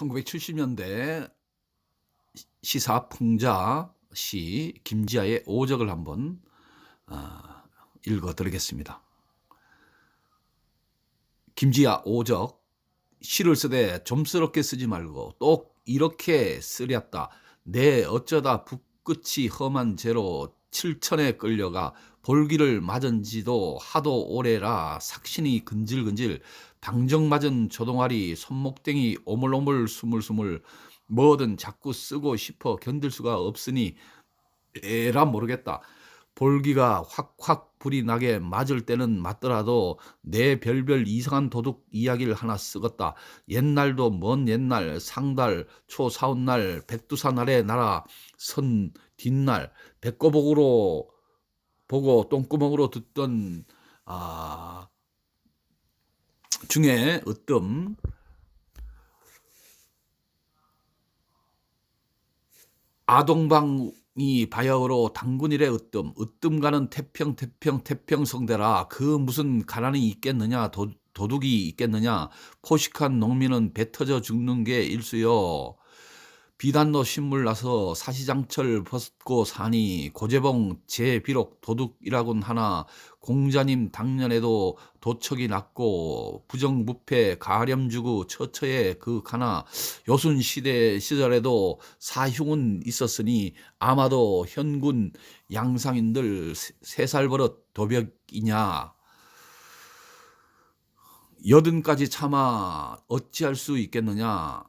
1970년대 시사 풍자 시 김지아의 오적을 한번 어, 읽어 드리겠습니다. 김지아 오적 시를 쓰되 좀스럽게 쓰지 말고 또 이렇게 쓰렸다. 내 어쩌다 붓끝이 험한 죄로 칠천에 끌려가 볼기를 맞은 지도 하도 오래라 삭신이 근질근질 방정 맞은 조동아리 손목땡이 오물오물 스물스물 뭐든 자꾸 쓰고 싶어 견딜 수가 없으니 에라 모르겠다. 볼기가 확확 불이 나게 맞을 때는 맞더라도 내 별별 이상한 도둑 이야기를 하나 쓰겄다. 옛날도 먼 옛날 상달 초사운날 백두산 아래 나라 선 뒷날 백거복으로 보고 똥구멍으로 듣던 아 중에 으뜸. 아동방이 바야흐로 당군일의 으뜸. 으뜸 가는 태평 태평 태평 성대라. 그 무슨 가난이 있겠느냐? 도, 도둑이 있겠느냐? 포식한 농민은 배 터져 죽는 게 일수요 비단노 신물 나서 사시장철 벗고 사니 고재봉 제 비록 도둑이라곤 하나 공자님 당년에도 도척이 났고 부정부패 가렴주구 처처에 그 가나 요순 시대 시절에도 사흉은 있었으니 아마도 현군 양상인들 세 살 버릇 도벽이냐. 여든까지 참아 어찌할 수 있겠느냐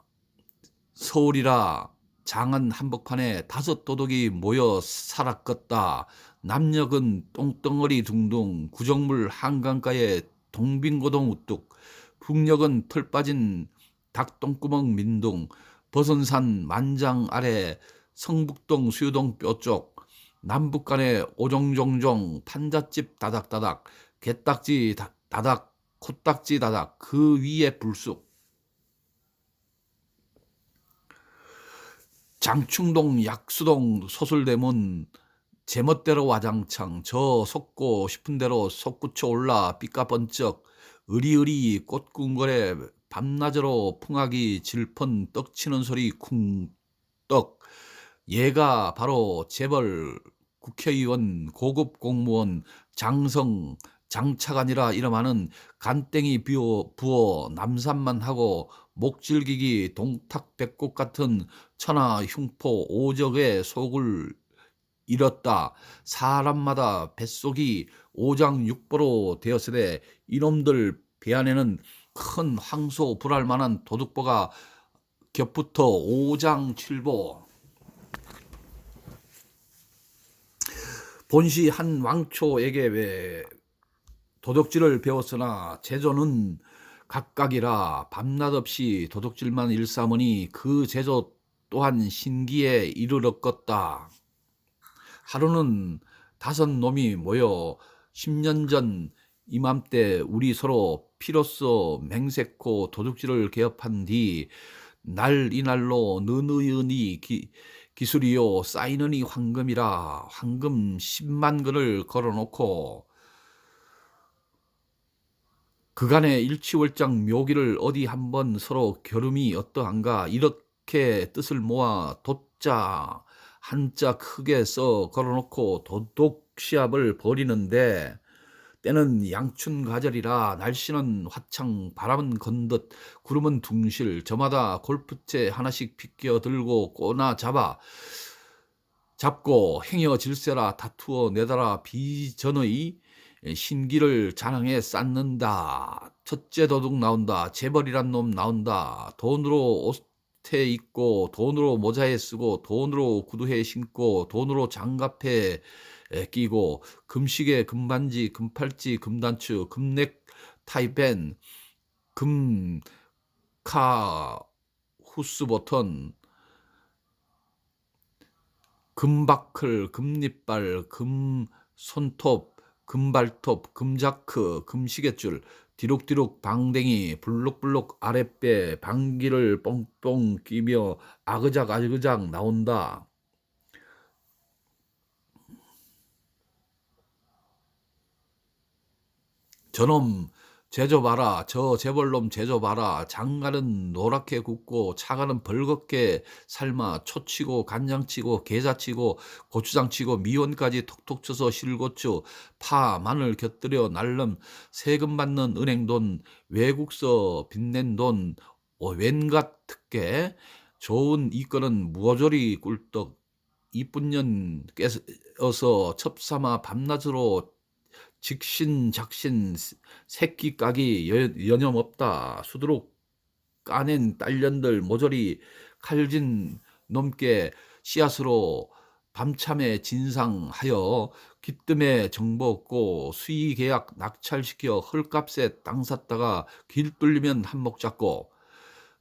서울이라 장안 한복판에 다섯 도둑이 모여 살았겠다. 남녘은 똥덩어리 둥둥, 구정물 한강가에 동빙고동 우뚝, 북녘은 털 빠진 닭똥구멍 민둥, 버선산 만장 아래 성북동 수유동 뼈쪽, 남북간에 오종종종 판잣집 다닥다닥, 개딱지 다닥, 코딱지 다닥, 그 위에 불쑥, 장충동, 약수동, 소술대문, 제멋대로 와장창, 저 속고 싶은 대로 속구쳐 올라 삐까번쩍, 으리으리 꽃궁궐에 밤낮으로 풍악이 질펀 떡치는 소리 쿵떡, 얘가 바로 재벌, 국회의원, 고급 공무원, 장성, 장차관이라 이름하는 간땡이 비워 부어 남산만 하고 목질기기 동탁백곡 같은 천하 흉포 오적의 속을 잃었다. 사람마다 뱃속이 오장육보로 되었으되 이놈들 배 안에는 큰 황소 불할 만한 도둑보가 겹붙어 오장칠보 본시 한 왕초에게 왜 도둑질을 배웠으나 제조는 각각이라 밤낮 없이 도둑질만 일삼으니 그 제조 또한 신기에 이르렀겠다. 하루는 다섯 놈이 모여 10년 전 이맘때 우리 서로 피로써 맹세코 도둑질을 개업한 뒤 날 이날로 느느으니 기술이요 쌓이느니 황금이라 황금 10만 근을 걸어놓고 그간의 일치월장 묘기를 어디 한번 서로 겨름이 어떠한가 이렇게 뜻을 모아 돛자 한자 크게 써 걸어놓고 도독 시합을 벌이는데 때는 양춘 가절이라 날씨는 화창 바람은 건듯 구름은 둥실 저마다 골프채 하나씩 비껴 들고 꼬나 잡아 잡고 행여 질세라 다투어 내달아 비전의 신기를 자랑해 쌓는다. 첫째 도둑 나온다. 재벌이란 놈 나온다. 돈으로 옷 에 입고 돈으로 모자에 쓰고 돈으로 구두에 신고 돈으로 장갑에 끼고 금시계 금반지 금팔찌 금단추 금넥 타이밴 금카 후스 버튼 금바클 금립발 금 손톱 금발톱, 금자크, 금시계줄, 디룩디룩 방댕이, 블록블록 아랫배, 방귀를 뻥뻥 끼며 아그작 아그작 나온다. 저놈 제조 봐라. 저 재벌놈 제조 봐라. 장가는 노랗게 굽고 차가는 벌겋게 삶아 초치고 간장치고 게자치고 고추장치고 미원까지 톡톡 쳐서 실고추 파 마늘 곁들여 날름 세금 받는 은행돈 외국서 빚낸 돈 어, 웬갓 특게 좋은 이거는 무어조리 꿀떡 이쁜 년 깨어서 첩삼아 밤낮으로 직신 작신 새끼 까기 여- 여념 없다. 수두룩 까낸 딸년들 모조리 칼진 넘게 씨앗으로 밤참에 진상하여 기뜸에 정보 없고 수의 계약 낙찰시켜 헐값에 땅 샀다가 길 뚫리면 한몫 잡고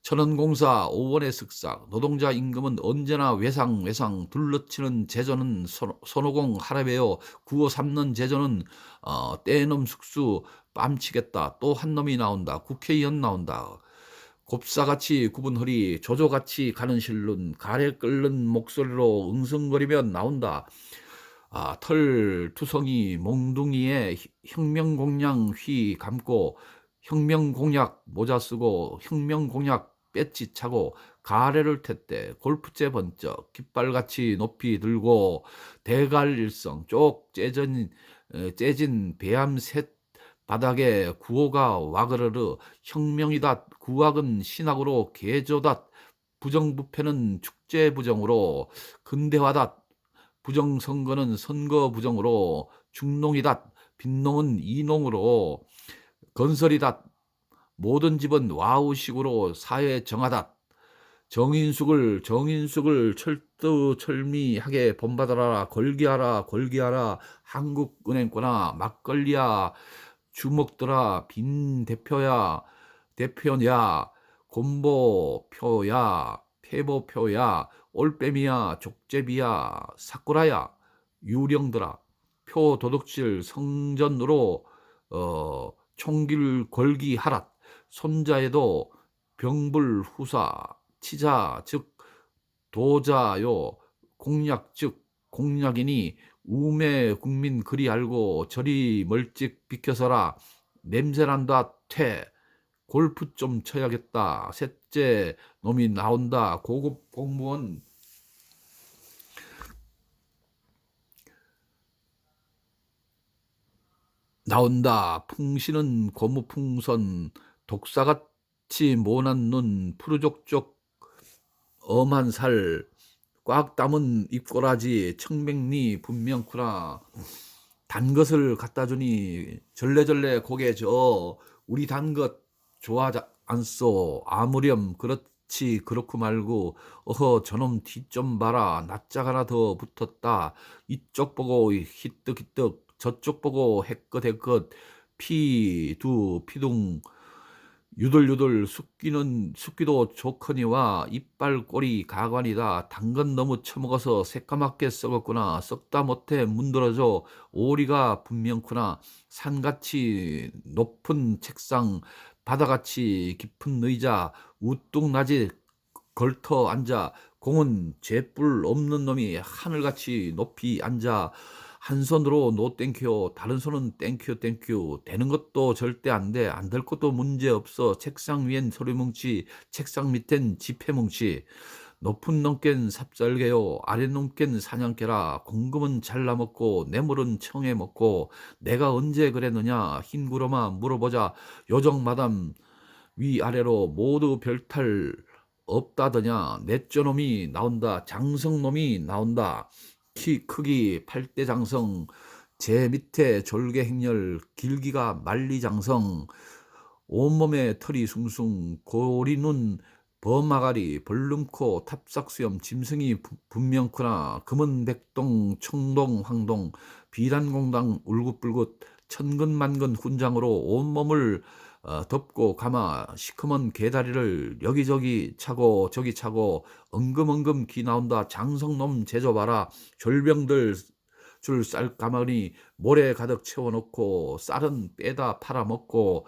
천원공사 오원의 쓱싹 노동자 임금은 언제나 외상 외상 둘러치는 제조는 손- 손오공 하라베요. 구워 삼는 제조는 어, 떼놈 숙수 뺨치겠다. 또 한 놈이 나온다. 국회의원 나온다. 곱사같이 굽은 허리 조조같이 가는 실눈 가래 끓는 목소리로 응성거리면 나온다. 아, 털 투성이 몽둥이에 희- 혁명공약 휘 감고 혁명공약 모자 쓰고 혁명공약 배지 차고 가래를 텄대 골프채 번쩍 깃발같이 높이 들고 대갈일성 쪽 째진 에, 째진 배암 셋 바닥에 구호가 와그르르 혁명이다 구학은 신학으로 개조다 부정부패는 축제부정으로 근대화다 부정선거는 선거부정으로 중농이다 빈농은 이농으로 건설이다 모든 집은 와우식으로 사회 정하다. 정인숙을 정인숙을 철두철미하게 본받아라 걸기하라 걸기하라. 한국은행권아 막걸리야 주먹들아 빈 대표야 대표냐 곰보표야 폐보표야 올빼미야 족제비야 사쿠라야 유령들아. 표 도둑질 성전으로 어, 총길 걸기 하라 손자에도 병불 후사 치자 즉 도자요 공약 즉 공약이니 우매 국민 그리 알고 저리 멀찍 비켜서라. 냄새난다 퇴. 골프 좀 쳐야겠다. 셋째 놈이 나온다. 고급 공무원. 나온다. 풍신은 고무풍선 독사같이 모난 눈 푸르족족 엄한 살 꽉 담은 입꼬라지 청백리 분명쿠라. 단 것을 갖다 주니 절레절레 고개 저 우리 단 것 좋아하지 않소. 아무렴 그렇지 그렇고 말고 어허 저놈 뒤 좀 봐라. 낯짝 하나 더 붙었다. 이쪽 보고 히뜩히뜩 저쪽 보고 해껏해껏 피두 피둥 유들유들 숙기는 숙기도 좋거니와 이빨 꼬리 가관이다. 당근 너무 처먹어서 새까맣게 썩었구나. 썩다 못해 문드러져 오리가 분명구나. 산같이 높은 책상 바다같이 깊은 의자 우뚝 낮이 걸터 앉아. 공은 죄뿔 없는 놈이 하늘같이 높이 앉아 한 손으로 노 땡큐 다른 손은 땡큐 땡큐 되는 것도 절대 안 돼. 안 될 것도 문제 없어. 책상 위엔 소리뭉치 책상 밑엔 지폐 뭉치. 높은 놈껜 삽살개요. 아래 놈껜 사냥개라. 공금은 잘라 먹고 뇌물은 청해 먹고. 내가 언제 그랬느냐? 흰 구로마 물어보자. 요정 마담 위 아래로 모두 별탈 없다더냐? 넷저놈이 나온다. 장성 놈이 나온다 키 크기 팔대장성 제 밑에 졸개 행렬 길기가 만리장성 온몸에 털이 숭숭 고리눈 범아가리 벌름코 탑삭수염 짐승이 부- 분명크나 금은백동 청동 황동 비단공당 울긋불긋 천근만근 훈장으로 온몸을 어, 덮고 감아 시커먼 개다리를 여기저기 차고 저기 차고 엉금엉금 기 나온다. 장성놈 제조봐라. 졸병들 줄 쌀 가마니 모래 가득 채워놓고 쌀은 빼다 팔아먹고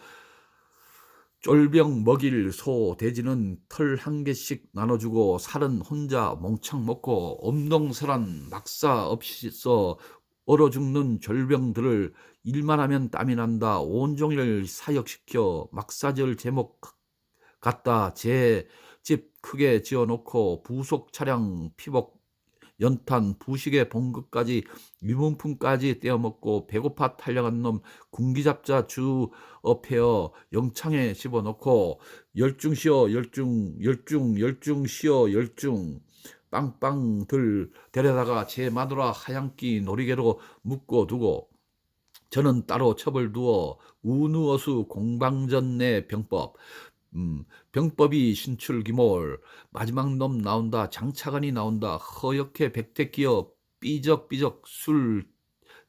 쫄병 먹일 소 돼지는 털 한 개씩 나눠주고 살은 혼자 몽창 먹고 엄동설한 막사 없이 써 얼어 죽는 절병들을 일만 하면 땀이 난다. 온종일 사역시켜 막사절 제목 갖다 제 집 크게 지어놓고 부속 차량 피복 연탄 부식의 봉급까지 유문품까지 떼어먹고 배고파 탈려간 놈 군기잡자 주 업해어 영창에 집어넣고 열중시어 열중 열중 열중 시어 열중 빵빵들 데려다가 제 마누라 하얀끼 놀이개로 묶어 두고 저는 따로 처벌 두어 우누어수 공방전 내 병법 음, 병법이 신출기몰 마지막 놈 나온다 장차관이 나온다 허옇게 백태 끼어 삐적삐적 술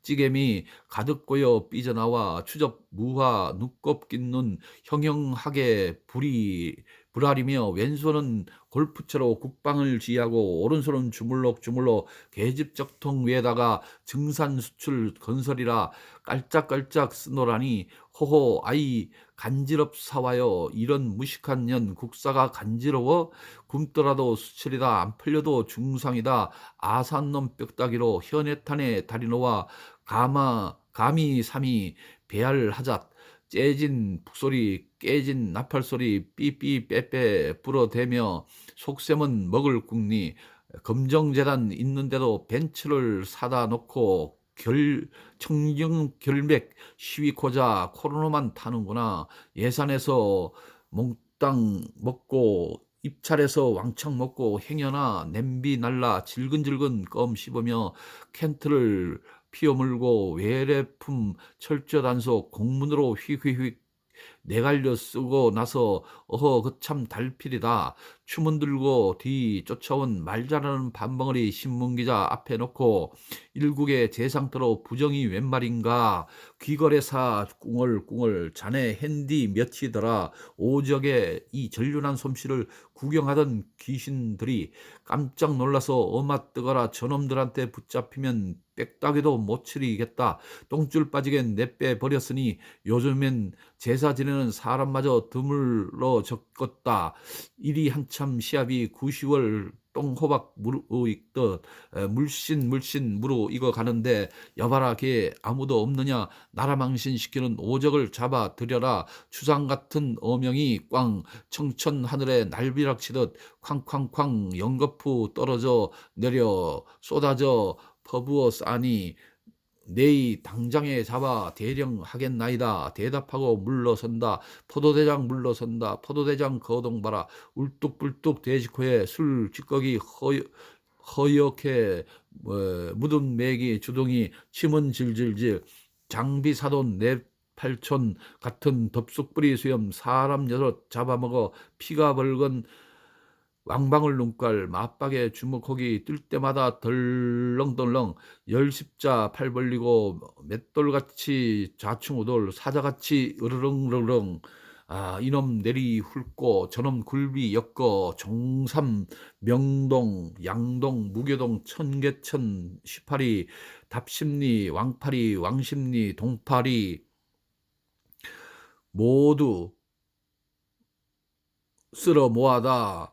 찌개미 가득 고여 삐져나와 추적 무화 눈곱 낀눈 형형하게 불이 불알이며 왼손은 골프채로 국방을 지휘하고 오른손은 주물럭 주물럭 계집적통 위에다가 증산 수출 건설이라 깔짝깔짝 쓰노라니 호호 아이 간지럽 사와요. 이런 무식한 년 국사가 간지러워 굶더라도 수출이다. 안 풀려도 중상이다. 아산놈 뼈다귀로 현해탄에 다리 놓아 가마 감히 삼이 배알하잣 째진 북소리 깨진 나팔소리 삐삐 빼빼 불어대며 속셈은 먹을 국리 검정재단 있는데도 벤츠를 사다 놓고 결 청정 결맥 시위코자 코로나만 타는구나. 예산에서 몽땅 먹고 입찰해서 왕창 먹고 행여나 냄비 날라 질근질근 껌 씹으며 캔트를 피어물고 외래품 철저 단속 공문으로 휘휘휘 내갈려 쓰고 나서 어허 그 참 달필이다. 추문 들고 뒤 쫓아온 말 잘하는 반벙어리 신문기자 앞에 놓고 일국의 재상터로 부정이 웬 말인가 귀거래사 꿍얼꿍얼 자네 핸디 몇이더라 오적의 이 전륜한 솜씨를 구경하던 귀신들이 깜짝 놀라서 어마 뜨거라 저놈들한테 붙잡히면 빽따기도 못 치리겠다. 똥줄 빠지게 내빼 버렸으니 요즘엔 제사 지 내는 사람마저 드물러 적었다. 일이 한참 시합이 9시월 똥호박 무르익듯 물씬 물씬 무르 익어 가는데 여봐라 걔 아무도 없느냐 나라 망신시키는 오적을 잡아 들여라 추상 같은 어명이 꽝 청천 하늘에 날비락치듯 쾅쾅쾅 연거푸 떨어져 내려 쏟아져 퍼부어 싸니 내이 당장에 잡아 대령하겠나이다. 대답하고 물러선다. 포도대장 물러선다. 포도대장 거동봐라. 울뚝불뚝 돼지코에 술 찌꺼기 허, 허옇게 뭐, 묻은 맥이 주둥이 침은 질질질 장비 사돈 내 팔촌 같은 덥숙뿌리 수염 사람 여럿 잡아먹어 피가 벌건 왕방울 눈깔 맞박에 주먹호기 뜰 때마다 덜렁덜렁 열십자 팔 벌리고 맷돌같이 좌충우돌 사자같이 으르렁으르렁 아 이놈 내리 훑고 저놈 굴비 엮어 종삼 명동 양동 무교동 천계천 시파리 답심리 왕파리 왕심리 동파리. 모두 쓸어 모아다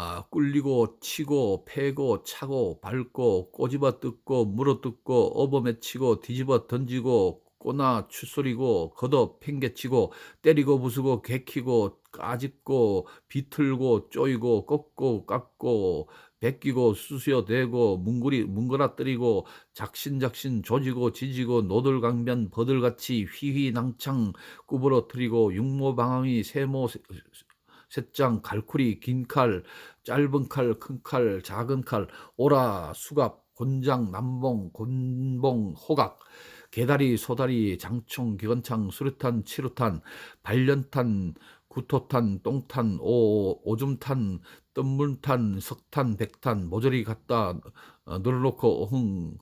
아, 꿀리고 치고 패고 차고 밟고 꼬집어 뜯고 물어 뜯고 업어매치고 뒤집어 던지고 꼬나 추소리고 걷어 팽개치고 때리고 부수고 개키고 까짓고 비틀고 쪼이고 꺾고 깎고 베끼고 수수여대고 뭉그리 뭉그라뜨리고 작신작신 조지고 지지고 노들강변 버들같이 휘휘낭창 구부러뜨리고 육모방황이 세모 셋장, 갈쿠리, 긴 칼, 짧은 칼, 큰 칼, 작은 칼, 오라, 수갑, 곤장, 남봉, 곤봉, 호각, 개다리, 소다리, 장총, 기관창, 수류탄, 치루탄, 발련탄, 구토탄, 똥탄, 오, 오줌탄, 뜬물탄, 석탄, 백탄, 모조리 갖다 어, 늘어놓고 흥,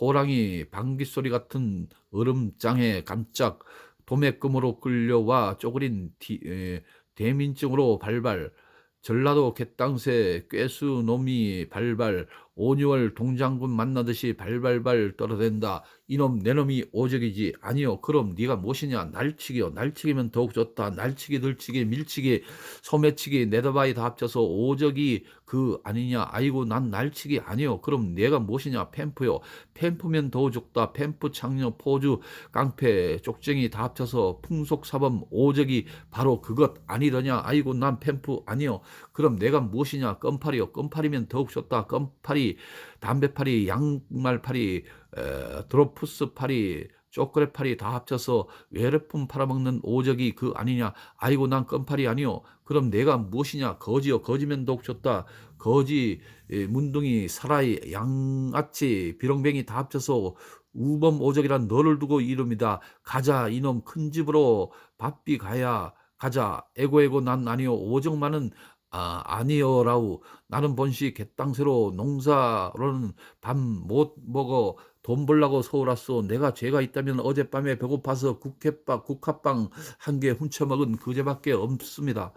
호랑이, 방귀소리 같은 얼음장에 깜짝 도매금으로 끌려와 쪼그린 디, 에, 대민증으로 발발 전라도 갯땅새 꾀수 놈이 발발 온유월 동장군 만나듯이 발발발 떨어댄다. 이놈 내놈이 오적이지. 아니요. 그럼 네가 무엇이냐? 날치기요. 날치기면 더욱 좋다. 날치기, 들치기, 밀치기, 소매치기, 네더바이 다 합쳐서 오적이 그 아니냐? 아이고 난 날치기 아니요. 그럼 내가 무엇이냐? 펜프요. 펜프면 더욱 좋다. 펜프, 창녀, 포주, 깡패, 쪽쟁이 다 합쳐서 풍속사범 오적이 바로 그것 아니더냐? 아이고 난 펜프 아니요. 그럼 내가 무엇이냐? 껌팔이요. 껌팔이면 더욱 좋다. 껌팔이, 담배팔이, 양말팔이, 에, 드로프스 팔이, 초콜릿 팔이 다 합쳐서 외래품 팔아먹는 오적이 그 아니냐? 아이고 난 껌팔이 아니요. 그럼 내가 무엇이냐? 거지요. 거지면 더욱 좋다. 거지, 에, 문둥이, 사라이, 양아치, 비렁뱅이 다 합쳐서 우범 오적이란 너를 두고 이름이다. 가자 이놈 큰 집으로 밥비 가야 가자. 에고에고 난 아니요. 오적만은 아, 아니요라우. 나는 번시 갯땅새로 농사로는 밥못 먹어 돈 벌라고 서울 왔소. 내가 죄가 있다면 어젯밤에 배고파서 국회빵, 국화빵 한 개 훔쳐먹은 그제밖에 없습니다.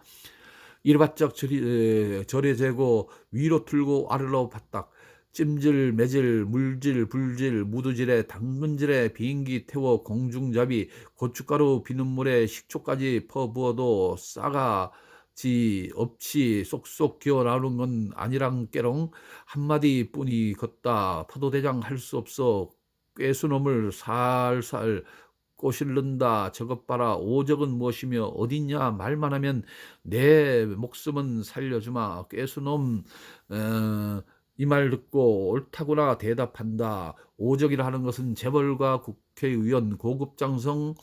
이래바짝 절이, 절에 재고 위로 틀고 아래로 바닥 찜질, 매질, 물질, 불질, 무두질에 당근질에 비행기 태워 공중잡이 고춧가루 비눗물에 식초까지 퍼부어도 싸가 지 없이 쏙쏙 기어 나오는 건 아니랑 깨롱 한마디 뿐이 걷다 파도대장 할 수 없어 꾀수놈을 살살 꼬실른다 저것 봐라 오적은 무엇이며 어딨냐 말만 하면 내 목숨은 살려주마 꾀수놈. 어, 이말 듣고 옳다구나 대답한다. 오적이라 하는 것은 재벌과 국회의원 고급장성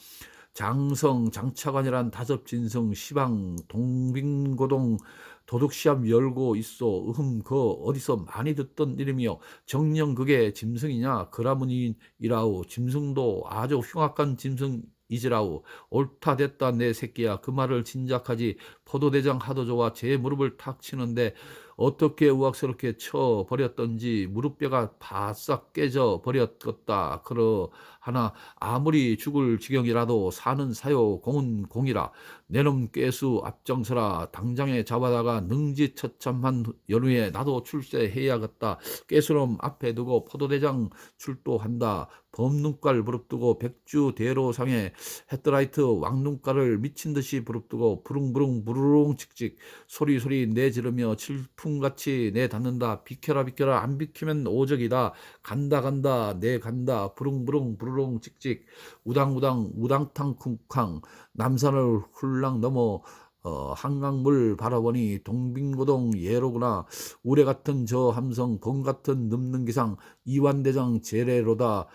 장성, 장차관이란 다섯 진성, 시방, 동빙고동 도둑시합 열고 있어. 으흠, 그 어디서 많이 듣던 이름이요. 정령 그게 짐승이냐? 그라문이라우. 짐승도 아주 흉악한 짐승 이지라우 옳다 됐다 내 새끼야 그 말을 진작하지 포도대장 하도 좋아 제 무릎을 탁 치는데 어떻게 우악스럽게 쳐 버렸던지 무릎뼈가 바싹 깨져 버렸겠다. 그러 하나 아무리 죽을 지경이라도 사는 사요 공은 공이라 내놈 깨수 앞정서라 당장에 잡아다가 능지처참한 연후에 나도 출세해야겠다. 깨수놈 앞에 두고 포도대장 출도한다. 범눈깔 부릅뜨고 백주 대로상에 헤드라이트 왕눈깔을 미친 듯이 부릅뜨고 부릉부릉 부르릉 칙칙 소리소리 내지르며 칠풍같이 내닫는다. 비켜라 비켜라 안 비키면 오적이다. 간다 간다 내 간다 부릉부릉 부르릉 칙칙 우당우당 우당탕 쿵쾅 남산을 훌랑 넘어 어, 한강물 바라보니 동빙고동 예로구나. 우레 같은 저 함성 범 같은 늠는 기상 이완대장 제례로다.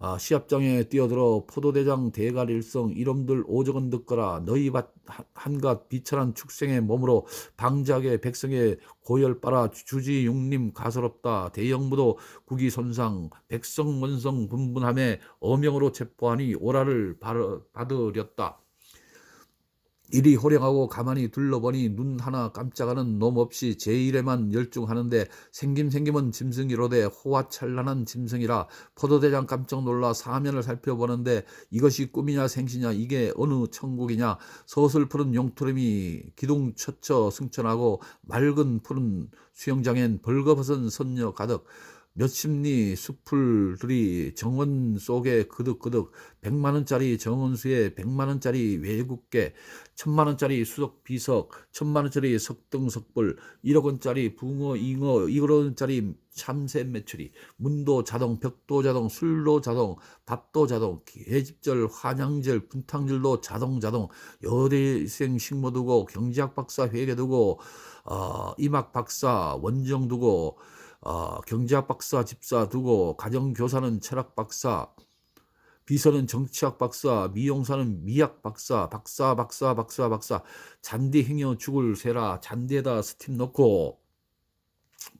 아, 시합장에 뛰어들어 포도대장 대갈일성 이름들 오적은 듣거라. 너희 밭 한갓 비천한 축생의 몸으로 방작의 백성의 고열 빨아 주지 육림 가소롭다. 대영무도 국위선상 백성 원성 분분함에 어명으로 체포하니 오라를 받으렸다. 이리 호령하고 가만히 둘러보니 눈 하나 깜짝하는 놈 없이 제 일에만 열중하는데 생김생김은 짐승이로되 호화찬란한 짐승이라 포도대장 깜짝 놀라 사면을 살펴보는데 이것이 꿈이냐 생시냐 이게 어느 천국이냐 서슬 푸른 용투름이 기둥처처 승천하고 맑은 푸른 수영장엔 벌거벗은 선녀 가득 몇십리 수풀들이 정원 속에 그득그득 백만 원짜리 정원수에 백만 원짜리 외국계 천만 원짜리 수석 비석 천만 원짜리 석등 석불 일억 원짜리 붕어 잉어 일억원짜리 참새 매출이 문도 자동 벽도 자동 술도 자동 밥도 자동 계집절 환양절 분탕절도 자동 자동 여대생 식모 두고 경제학 박사 회계 두고 어, 이막 박사 원정 두고 어, 경제학 박사 집사 두고 가정교사는 철학 박사 비서는 정치학 박사, 미용사는 미학 박사, 박사, 박사, 박사, 박사, 잔디 행여 죽을 세라, 잔디에다 스팀 넣고,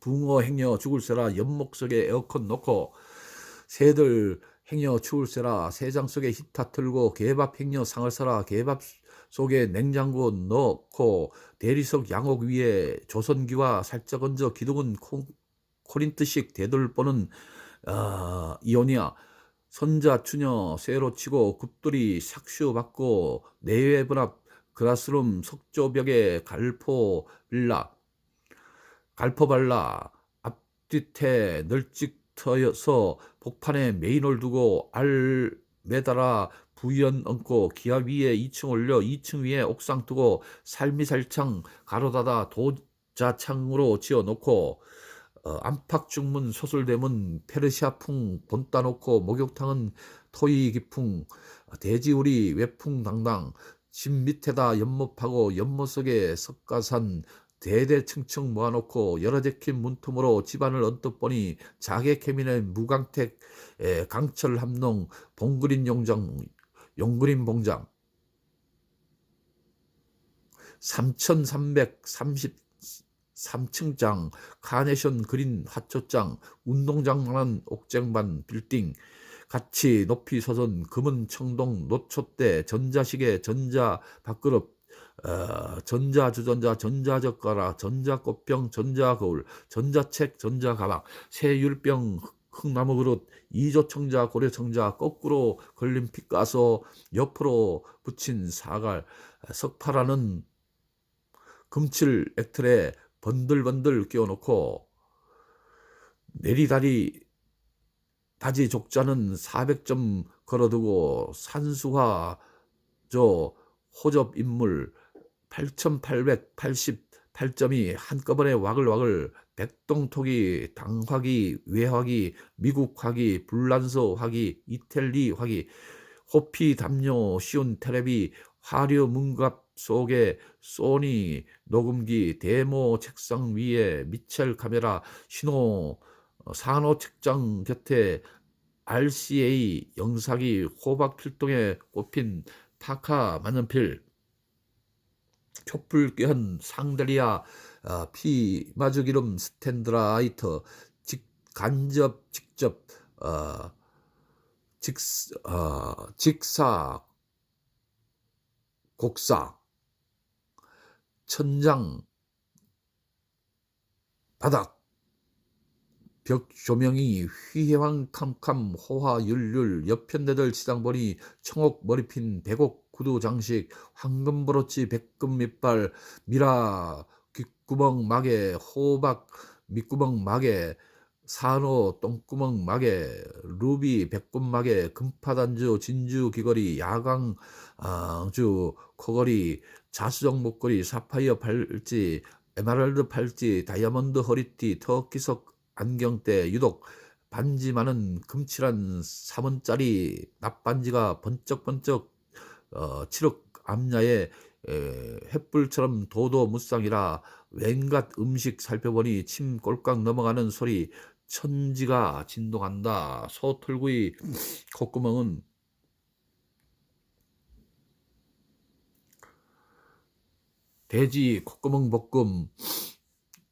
붕어 행여 죽을 세라, 연목 속에 에어컨 넣고, 새들 행여 죽을 세라, 새장 속에 히타 틀고, 개밥 행여 상을 사라, 개밥 속에 냉장고 넣고, 대리석 양옥 위에 조선기와 살짝 얹어 기둥은 콩, 코린트식 대돌보는 어, 이오니아. 선자 추녀 쇠로 치고 굽돌이 삭슈 받고 내외 분합 그라스룸 석조벽에 갈포 빌라 갈포 발라 뒤태 널찍터여서 복판에 메인을 두고 알 매달아 부연 얹고 기아 위에 2층 올려 2층 위에 옥상 두고 살미살창 가로닫아 도자창으로 지어 놓고 어, 안팎 중문 소설대문 페르시아풍 본따 놓고 목욕탕은 토이 기풍 돼지우리 외풍당당 집 밑에다 연못하고 연못 속에 석가산 대대층층 모아놓고 여러 제킨 문틈으로 집안을 언뜻 보니 자객 케민의 무강택 에, 강철 함농 봉그린 용장 용그린 봉장 3333층장 카네션 그린 화초장 운동장만한 옥쟁반 빌딩. 같이 높이 서선 금은 청동 노초대 전자시계 전자 밥그릇 어, 전자주전자 전자젓가락 전자꽃병 전자거울 전자책 전자가방 새율병 흑나무 그릇 이조청자 고려청자 거꾸로 걸린 피가서 옆으로 붙인 사갈 석파라는 금칠 액틀에 번들번들 끼워놓고 내리다리 다지 족자는 400점 걸어두고 산수화 저 호접 인물 8888점이 한꺼번에 와글와글 백동토기, 당화기, 외화기, 미국화기, 불란서 화기, 이텔리 화기, 호피 담요, 시온 테레비, 화려 문갑 속에 소니 녹음기, 데모 책상 위에 미첼 카메라, 신호 어, 산호 책장 곁에 RCA 영사기 호박 필동에 꼽힌 파카 만년필. 촛불 껴한 상달리아 어, 피 마주기름 스탠드라이터 직 간접 직접 어, 직, 어, 직사 곡사 천장 바닥 벽 조명이 휘황캄캄 호화율률 옆편대들 시장 보니 청옥 머리핀 백옥 구두 장식 황금 브로치 백금 밑발 미라 귓구멍 마개 호박 밑구멍 마개 산호 똥구멍 마개 루비 백금 마개 금파단주 진주 귀걸이 야광주 아, 코걸이 자수정 목걸이 사파이어 팔찌 에메랄드 팔찌 다이아몬드 허리띠 터키석 안경대 유독 반지만은 금칠한 3원짜리 납반지가 번쩍번쩍 어, 7억 암야에 에, 횃불처럼 도도 무쌍이라 웬갓 음식 살펴보니 침 꼴깍 넘어가는 소리 천지가 진동한다. 소털구이 콧구멍은 돼지 콧구멍 볶음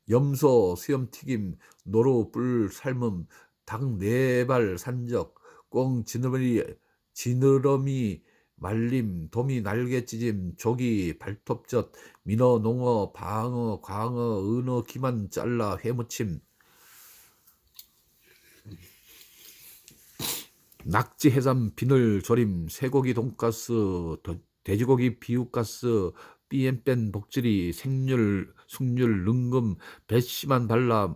염소 수염튀김 노루 뿔 삶음 닭 네 발 산적 꽁 지느러미 지느러미 말림 도미 날개 찢임 조기 발톱젓 민어 농어 방어 광어 은어 기만 잘라 회무침. 낙지 해삼 비늘 조림 쇠고기 돈가스 돼지고기 비우가스 삐엠뺀 복지리 생률 숙률 능금 배씨만 발라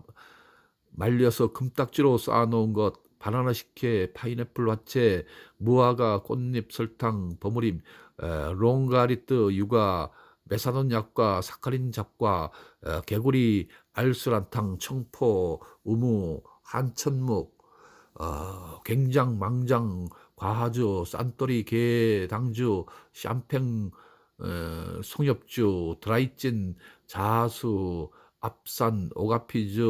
말려서 금딱지로 쌓아놓은 것 바나나 식혜 파인애플 화채 무화과 꽃잎 설탕 버무림 에, 롱가리뜨 육아 메사돈 약과 사카린 잡과 에, 개구리 알술한탕 청포 우무 한천묵 어, 갱장 망장 과하주 산토리 게당주 샴팽 어, 송엽주, 드라이찐, 자수, 앞산, 오가피즈,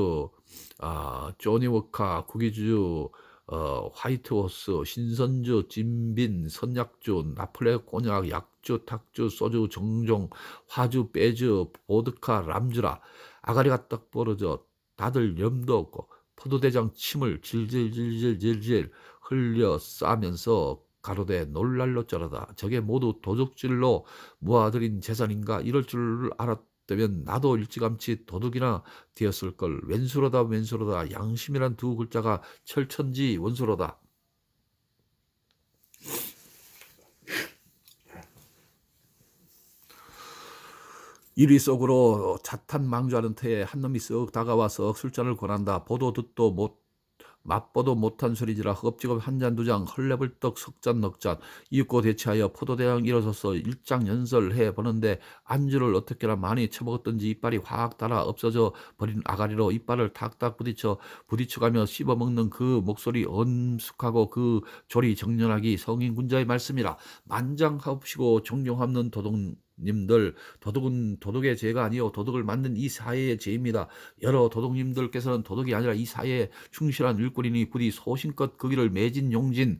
아, 쪼니워카, 구기주, 어, 화이트호스, 신선주, 진빈, 선약주, 나플레 꼬냑, 약주, 탁주, 소주, 정종, 화주, 빼주, 보드카, 람주라, 아가리가 딱 벌어져 다들 염도 없고 포도대장 침을 질질질질질질 흘려 싸면서 가로되 놀랄로 쩔어다. 저게 모두 도둑질로 모아들인 재산인가 이럴 줄 알았다면 나도 일찌감치 도둑이나 되었을 걸. 왼수로다 왼수로다 양심이란 두 글자가 철천지 원수로다. 이리 속으로 자탄 망주하는 터에 한 놈이 쓱 다가와 서 술잔을 권한다. 보도 듣도 못 맛보도 못한 소리지라 흡지겁 한 잔두장 헐레벌떡 석 잔 넉 잔. 이윽고 대체하여 포도대왕 일어서서 일장 연설해 보는데 안주를 어떻게나 많이 처먹었던지 이빨이 확 달아 없어져 버린 아가리로 이빨을 탁탁 부딪혀 부딪혀가며 씹어먹는 그 목소리 엄숙하고 그 조리 정연하기 성인 군자의 말씀이라 만장하옵시고 존경하는 도둑 님들 도둑은 도둑의 죄가 아니요 도둑을 만든 이 사회의 죄입니다. 여러 도둑님들께서는 도둑이 아니라 이 사회에 충실한 일꾼이니 부디 소신껏 그 길을 매진 용진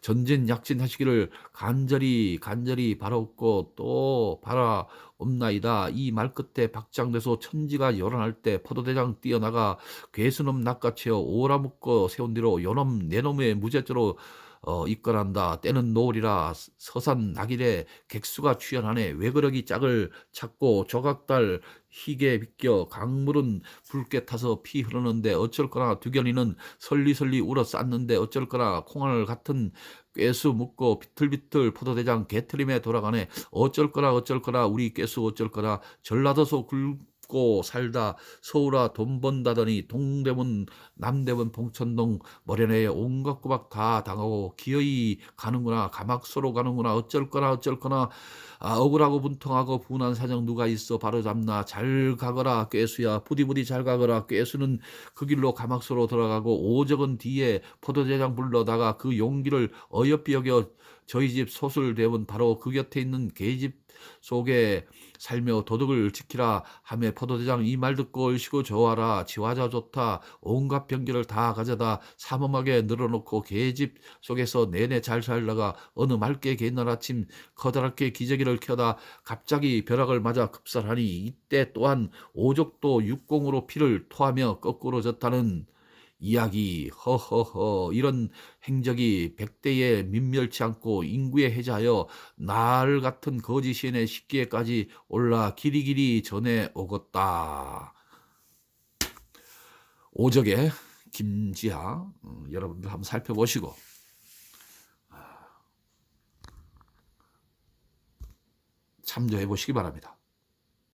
전진 약진 하시기를 간절히 간절히 바라옵고 또 바라옵나이다. 이 말 끝에 박장돼서 천지가 요란할 때 포도대장 뛰어나가 괴수놈 낚아채어 오라묶어 세운 뒤로 요놈 내놈의 무죄죄로 어, 입건한다. 때는 노을이라 서산 낙일에 객수가 취연하네. 외그러기 짝을 찾고 조각달 희게 비껴 강물은 붉게 타서 피 흐르는데 어쩔 거나 두견이는 설리설리 울어 쌌는데 어쩔 거나 콩알 같은 꾀수 묻고 비틀비틀 포도대장 개트림에 돌아가네. 어쩔 거나 어쩔 거나 우리 꾀수 어쩔 거나 전라도서 굵고 살다 서울아 돈 번다더니 동대문 남대문 봉천동 머련에 온갖 꼬박 다 당하고 기어이 가는구나 가막소로 가는구나 어쩔 거나 어쩔 거나 아, 억울하고 분통하고 분한 사정 누가 있어 바로 잡나. 잘 가거라 꾀수야. 부디부디 잘 가거라. 꾀수는 그 길로 가막소로 들어가고 오적은 뒤에 포도대장 불러다가 그 용기를 어여삐 여겨 저희 집 소술 대원 바로 그 곁에 있는 개집 속에 살며 도덕을 지키라 하며 포도대장 이 말 듣고 얼씨고 좋아라. 지화자 좋다. 온갖 병기를 다 가져다 삼엄하게 늘어놓고 개집 속에서 내내 잘 살다가 어느 맑게 개날 아침 커다랗게 기저귀를 켜다 갑자기 벼락을 맞아 급살하니 이때 또한 오족도 육공으로 피를 토하며 거꾸로 졌다는 이야기 허허허 이런 행적이 백대에 민멸치 않고 인구에 해자하여 날 같은 거지 시인의 식기에까지 올라 길이길이 전해 오겠다. 오적의 김지하 음, 여러분들 한번 살펴보시고 참조해 보시기 바랍니다.